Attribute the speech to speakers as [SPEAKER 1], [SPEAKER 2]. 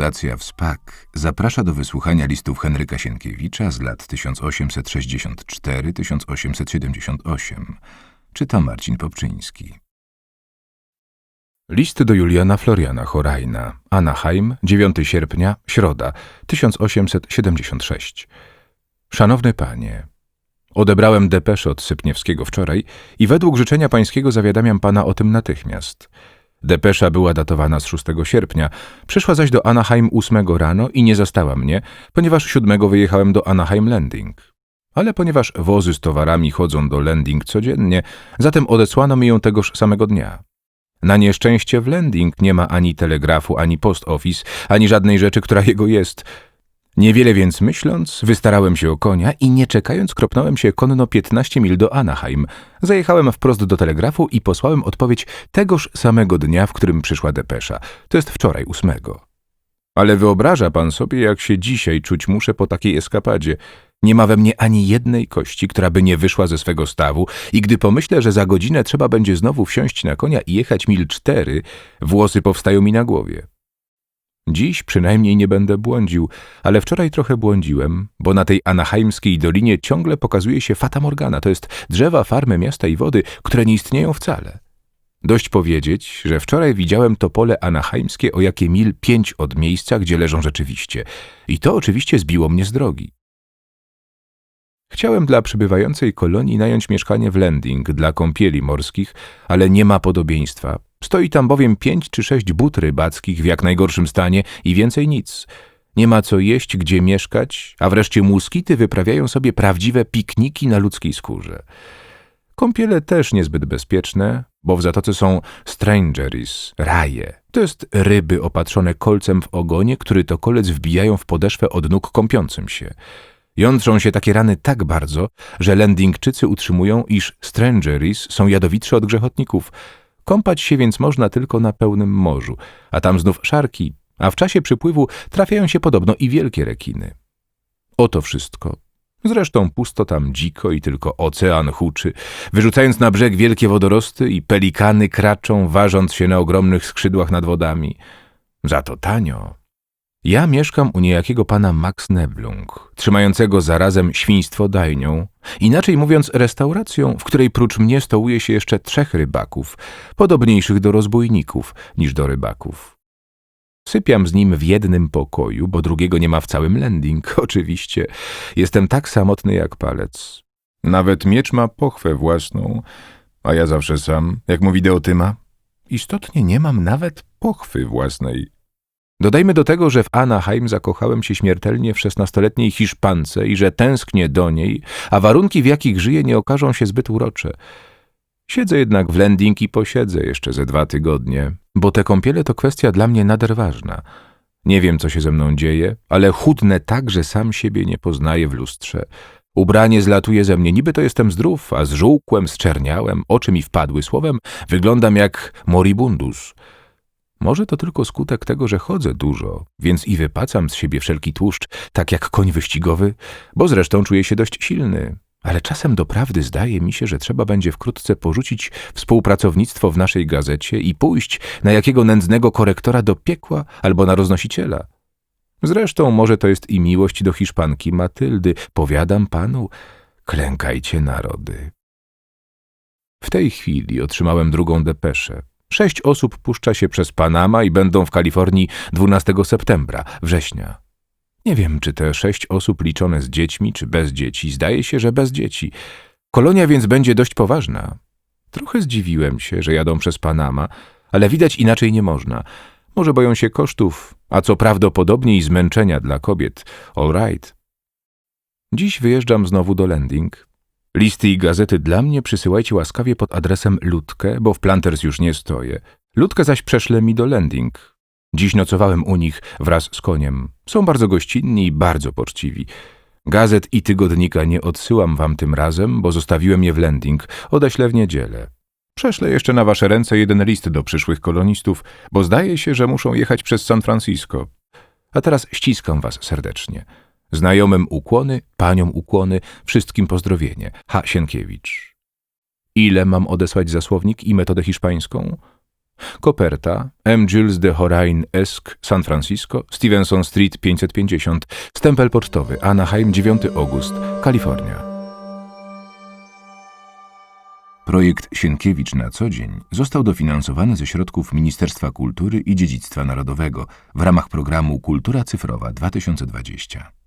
[SPEAKER 1] Fundacja WSPAK zaprasza do wysłuchania listów Henryka Sienkiewicza z lat 1864-1878. Czyta Marcin Popczyński. List do Juliana Floriana Horajna, Anaheim, 9 sierpnia, środa, 1876. Szanowny panie, odebrałem depeszę od Sypniewskiego wczoraj i według życzenia pańskiego zawiadamiam pana o tym natychmiast. Depesza była datowana z 6 sierpnia, przyszła zaś do Anaheim 8 rano i nie zastała mnie, ponieważ 7 wyjechałem do Anaheim Landing. Ale ponieważ wozy z towarami chodzą do Landing codziennie, zatem odesłano mi ją tegoż samego dnia. Na nieszczęście w Landing nie ma ani telegrafu, ani post office, ani żadnej rzeczy, która jego jest. Niewiele więc myśląc, wystarałem się o konia i nie czekając kropnąłem się konno 15 mil do Anaheim. Zajechałem wprost do telegrafu i posłałem odpowiedź tegoż samego dnia, w którym przyszła depesza. To jest wczoraj, ósmego. Ale wyobraża pan sobie, jak się dzisiaj czuć muszę po takiej eskapadzie. Nie ma we mnie ani jednej kości, która by nie wyszła ze swego stawu i gdy pomyślę, że za godzinę trzeba będzie znowu wsiąść na konia i jechać mil cztery, włosy powstają mi na głowie. Dziś przynajmniej nie będę błądził, ale wczoraj trochę błądziłem, bo na tej anaheimskiej dolinie ciągle pokazuje się Fata Morgana, to jest drzewa, farmy, miasta i wody, które nie istnieją wcale. Dość powiedzieć, że wczoraj widziałem to pole anaheimskie o jakie mil pięć od miejsca, gdzie leżą rzeczywiście. I to oczywiście zbiło mnie z drogi. Chciałem dla przybywającej kolonii nająć mieszkanie w Landing dla kąpieli morskich, ale nie ma podobieństwa. Stoi tam bowiem pięć czy sześć but rybackich w jak najgorszym stanie i więcej nic. Nie ma co jeść, gdzie mieszkać, a wreszcie muskity wyprawiają sobie prawdziwe pikniki na ludzkiej skórze. Kąpiele też niezbyt bezpieczne, bo w zatoce są strangeries, raje. To jest ryby opatrzone kolcem w ogonie, który to kolec wbijają w podeszwę od nóg kąpiącym się. Jątrzą się takie rany tak bardzo, że Lendingczycy utrzymują, iż strangeries są jadowitsze od grzechotników. Kąpać się więc można tylko na pełnym morzu, a tam znów szarki, a w czasie przypływu trafiają się podobno i wielkie rekiny. Oto wszystko. Zresztą pusto tam dziko i tylko ocean huczy, wyrzucając na brzeg wielkie wodorosty i pelikany kraczą, ważąc się na ogromnych skrzydłach nad wodami. Za to tanio. Ja mieszkam u niejakiego pana Max Neblung, trzymającego zarazem świństwo dajnią, inaczej mówiąc restauracją, w której prócz mnie stołuje się jeszcze trzech rybaków, podobniejszych do rozbójników niż do rybaków. Sypiam z nim w jednym pokoju, bo drugiego nie ma w całym landing, oczywiście. Jestem tak samotny jak palec. Nawet miecz ma pochwę własną, a ja zawsze sam, jak mówi Deotyma. Istotnie nie mam nawet pochwy własnej. Dodajmy do tego, że w Anaheim zakochałem się śmiertelnie w szesnastoletniej Hiszpance i że tęsknię do niej, a warunki, w jakich żyję, nie okażą się zbyt urocze. Siedzę jednak w landing i posiedzę jeszcze ze dwa tygodnie, bo te kąpiele to kwestia dla mnie nader ważna. Nie wiem, co się ze mną dzieje, ale chudnę tak, że sam siebie nie poznaję w lustrze. Ubranie zlatuje ze mnie, niby to jestem zdrów, a zżółkłem, zczerniałem, oczy mi wpadły, słowem wyglądam jak moribundus. Może to tylko skutek tego, że chodzę dużo, więc i wypacam z siebie wszelki tłuszcz, tak jak koń wyścigowy, bo zresztą czuję się dość silny. Ale czasem doprawdy zdaje mi się, że trzeba będzie wkrótce porzucić współpracownictwo w naszej gazecie i pójść na jakiego nędznego korektora do piekła albo na roznosiciela. Zresztą może to jest i miłość do Hiszpanki Matyldy. Powiadam panu, klękajcie narody. W tej chwili otrzymałem drugą depeszę. Sześć osób puszcza się przez Panama i będą w Kalifornii 12 septembra, września. Nie wiem, czy te sześć osób liczone z dziećmi, czy bez dzieci. Zdaje się, że bez dzieci. Kolonia więc będzie dość poważna. Trochę zdziwiłem się, że jadą przez Panama, ale widać inaczej nie można. Może boją się kosztów, a co prawdopodobniej zmęczenia dla kobiet. All right. Dziś wyjeżdżam znowu do Landing. Listy i gazety dla mnie przysyłajcie łaskawie pod adresem Ludkę, bo w Planters już nie stoję. Ludkę zaś przeszle mi do Landing. Dziś nocowałem u nich wraz z koniem. Są bardzo gościnni i bardzo poczciwi. Gazet i tygodnika nie odsyłam wam tym razem, bo zostawiłem je w Landing. Odeślę w niedzielę. Prześlę jeszcze na wasze ręce jeden list do przyszłych kolonistów, bo zdaje się, że muszą jechać przez San Francisco. A teraz ściskam was serdecznie. Znajomym ukłony, paniom ukłony, wszystkim pozdrowienie. H. Sienkiewicz. Ile mam odesłać za słownik i metodę hiszpańską? Koperta M. Jules de Horain Esk, San Francisco, Stevenson Street 550, stempel pocztowy Anaheim 9 August, Kalifornia. Projekt Sienkiewicz na co dzień został dofinansowany ze środków Ministerstwa Kultury i Dziedzictwa Narodowego w ramach programu Kultura Cyfrowa 2020.